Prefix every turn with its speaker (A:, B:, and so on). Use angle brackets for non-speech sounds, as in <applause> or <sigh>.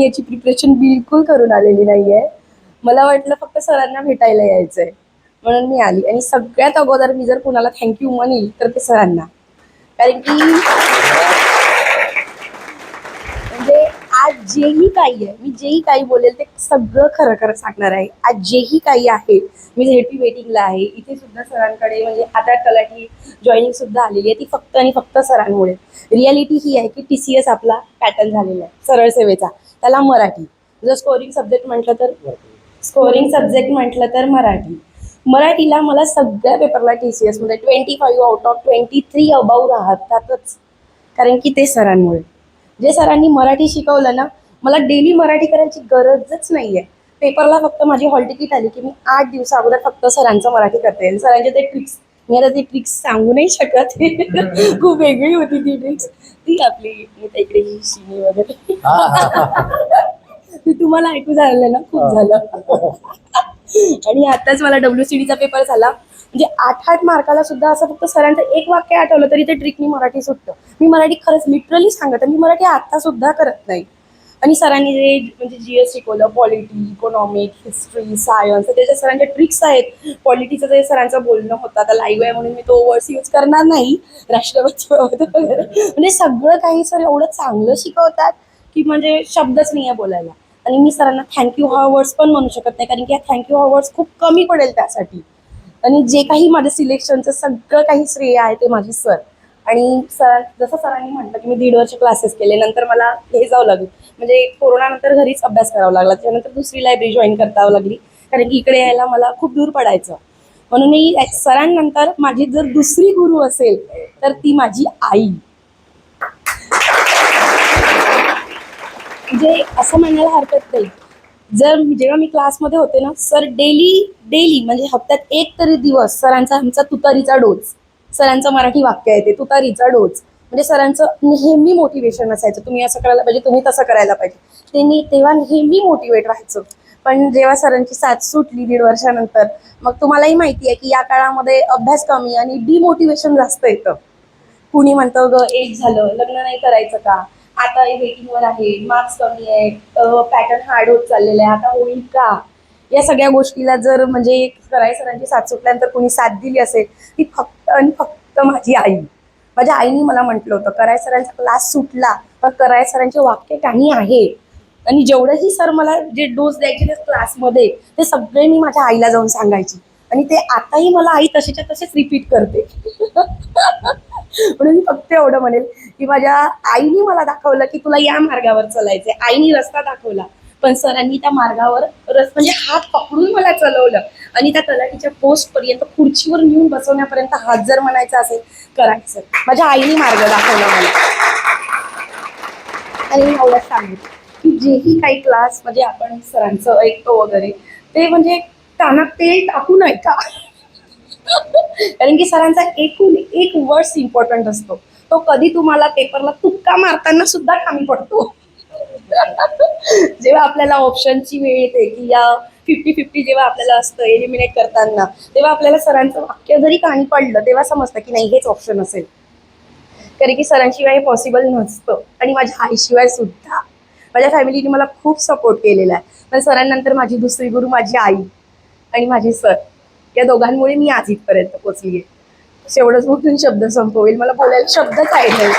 A: मी याची प्रिपरेशन बिलकुल करून आलेली नाहीये. मला वाटलं फक्त सरांना भेटायला यायचंय. म्हणून मी आली. आणि सगळ्यात अगोदर मी जर कुणाला थँक्यू म्हणेल तर ते सरांना. कारण की म्हणजे आज जेही काही आहे मी जेही काही बोलेल ते सगळं खरं खरं सांगणार आहे. आज जेही काही आहे मी झेडपी वेटिंगला आहे इथे सुद्धा सरांकडे म्हणजे आता तलाठी जॉईनिंग सुद्धा आलेली आहे ती फक्त आणि फक्त सरांमुळे. रियालिटी ही आहे की टी सी एस आपला पॅटर्न झालेला आहे सरळ सेवेचा. त्याला मराठी. जर स्कोरिंग सब्जेक्ट म्हटलं तर स्कोरिंग सब्जेक्ट म्हटलं तर मराठी. मराठीला मला सगळ्या पेपरला टी सी एसमध्ये twenty five out of twenty three above राहतातच. कारण की ते सरांमुळे. जे सरांनी मराठी शिकवलं ना मला डेली मराठी करायची गरजच नाही आहे पेपरला फक्त माझी हॉल तिकीट आली की मी आठ दिवसा अगोदर फक्त सरांचं मराठी करता. येईल सरांचे ते ट्रिक्स मी आता ती ट्रिक्स सांगू नाही शकत. <laughs> खूप वेगळी होती ती ट्रिक्स ती आपली मी इकडे ही शिनी वगैरे ती तुम्हाला ऐकू झालं ना? खूप झालं. आणि आताच मला डब्ल्यू सी डीचा पेपर झाला. म्हणजे आठ आठ मार्काला सुद्धा असं फक्त सरांचं एक वाक्य आठवलं तरी ते ट्रिकनी मराठी सुटतं. मी मराठी खरंच लिटरली सांगत मी मराठी आता सुद्धा करत नाही. आणि सरांनी जे म्हणजे जी एस शिकवलं पॉलिटी इकॉनॉमिक हिस्ट्री सायन्स त्याच्या सरांच्या ट्रिक्स आहेत. पॉलिटीचं जे सरांचं बोलणं होतं आता लाईव्ह आहे म्हणून मी तो वर्ड्स यूज करणार नाही. राष्ट्रपती <laughs> वगैरे. म्हणजे सगळं काही सर एवढं चांगलं शिकवतात की म्हणजे शब्दच नाही आहे बोलायला. आणि मी सरांना थँक्यू हा वर्ड्स पण म्हणू शकत नाही कारण की हा थँक्यू हा वर्ड्स खूप कमी पडेल त्यासाठी. आणि जे काही माझं सिलेक्शनचं सगळं काही श्रेय आहे ते माझे सर आणि सर जसं सरांनी म्हटलं की मी दीड वर्ष क्लासेस केले नंतर मला हे जावं लागलं. म्हणजे कोरोनानंतर घरीच अभ्यास करावा लागला. त्याच्यानंतर दुसरी लायब्ररी जॉईन करावं लागली. कारण की इकडे यायला मला खूप दूर पडायचं. म्हणून मी सरांनंतर माझी जर दुसरी गुरु असेल तर ती माझी आई. म्हणजे असं म्हणायला हरकत नाही. जर जेव्हा मी क्लासमध्ये होते ना सर डेली डेली म्हणजे हप्त्यात एक तरी दिवस सरांचा आमचा तुतारीचा डोस सरांचं मराठी वाक्य आहे ते तुतारीचा डोच म्हणजे सरांचं नेहमी मोटिवेशन असायचं. तुम्ही असं करायला पाहिजे तुम्ही तसं करायला पाहिजे. त्यांनी तेव्हा नेहमी मोटिवेट व्हायचं पण जेव्हा सरांची साथ सुटली दीड वर्षानंतर मग तुम्हालाही माहिती आहे की या काळामध्ये अभ्यास कमी आणि डिमोटिवेशन जास्त येतं. कुणी म्हणतं ग एक झालं लग्न नाही करायचं का? आता वेटिंगवर आहे मार्क्स कमी आहे पॅटर्न हार्ड होत चाललेला आहे आता होईल का? या सगळ्या गोष्टीला जर म्हणजे कराय सरांची साथ सुटल्यानंतर कुणी साथ दिली असेल ती फक्त आणि फक्त माझी आई. माझ्या आईने मला म्हटलं होतं कराय सरांचा क्लास सुटला पण कराय सरांचे वाक्य काही आहे. आणि जेवढंही सर मला जे डोस द्यायचे ते क्लासमध्ये ते सगळे मी माझ्या आईला जाऊन सांगायची. आणि ते आताही मला आई तसेच्या तसेच रिपीट करते. <laughs> म्हणून मी फक्त एवढं म्हणेल की माझ्या आईने मला दाखवलं की तुला या मार्गावर चलायचंय. आईने रस्ता दाखवला. पण सरांनी त्या मार्गावर रस म्हणजे हात पकडून मला चालवलं. आणि त्या तलाठीच्या पोस्ट पर्यंत खुर्चीवर नेऊन बसवण्यापर्यंत हात जर म्हणायचा असेल करायचं माझ्या आईने मार्ग दाखवला मला. आणि मी एवढंच की जेही काही क्लास म्हणजे आपण सरांचं ऐकतो वगैरे ते म्हणजे कानात तेल टाकून ऐका कारण की सरांचा एकूण एक वर्ड्स इम्पॉर्टंट असतो. तो कधी तुम्हाला पेपरला तुक्का मारताना सुद्धा कामी पडतो. <laughs> जेव्हा आपल्याला ऑप्शनची वेळ येते की या फिफ्टी फिफ्टी जेव्हा आपल्याला असतं एलिमिनेट करताना तेव्हा आपल्याला सरांचं वाक्य जरी कानी पडलं तेव्हा समजतं की नाही हेच ऑप्शन असेल. कारण की सरांशिवाय हे पॉसिबल नसतं. आणि माझ्या आईशिवाय सुद्धा. माझ्या फॅमिलीने मला खूप सपोर्ट केलेला आहे. पण सरांनंतर माझी दुसरी गुरु माझी आई आणि माझे सर या दोघांमुळे मी आज इथपर्यंत पोचली आहे एवढंच मोठून शब्द संपवेल. मला बोलायला शब्दच आहे नाही.